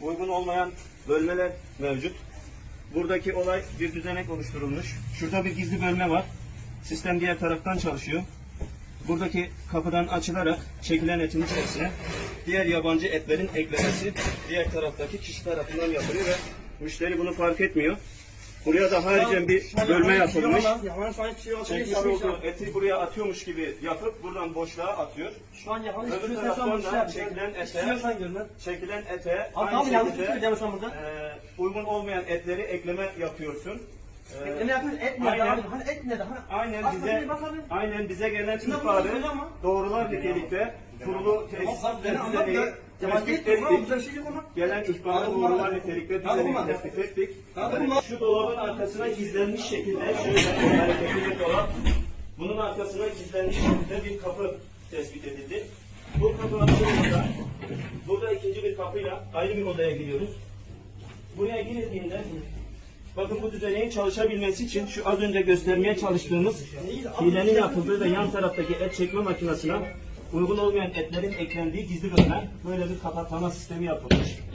uygun olmayan bölmeler mevcut. Buradaki olay bir düzenek oluşturulmuş. Şurada bir gizli bölme var. Sistem diğer taraftan çalışıyor. Buradaki kapıdan açılarak çekilen etin içerisine diğer yabancı etlerin eklemesi diğer taraftaki kişi tarafından yapılıyor ve müşteri bunu fark etmiyor. Buraya da haricen bir bölme yapılmış. An hiçbir şey. Çekmiş olduğu eti buraya atıyormuş gibi yapıp buradan boşluğa atıyor. Şu an hiçbir Öbür şey taraftan da işler. çekilen ete, çekilen ete Abi aynı abi yanlış şey şekilde burada. e, uygun olmayan etleri ekleme yapıyorsun. E, Ekleme yapıyoruz. Et nerede aynen. abi? Hani et nerede? Hani Aynen bize aynen bize gelen ihbarı doğrular nitelikte kurulu. Yabancı tespit ettik. Şey. Gelen ihbarı doğrular nitelikte bunlar. tespit ettik. Şu dolabın arkasına gizlenmiş şekilde şöyle hareketli dolap. Bunun arkasına gizlenmiş şekilde bir kapı tespit edildi. Bu kapı açıldığında burada ikinci bir kapıyla ayrı bir odaya giriyoruz. Buraya girildiğinde bakın bu düzeneğin çalışabilmesi için şu az önce göstermeye çalıştığımız hilenin yapıldığı ve yan taraftaki et çekme makinesine uygun olmayan etlerin eklendiği gizli bölme böyle bir kapatlama sistemi yapılmış.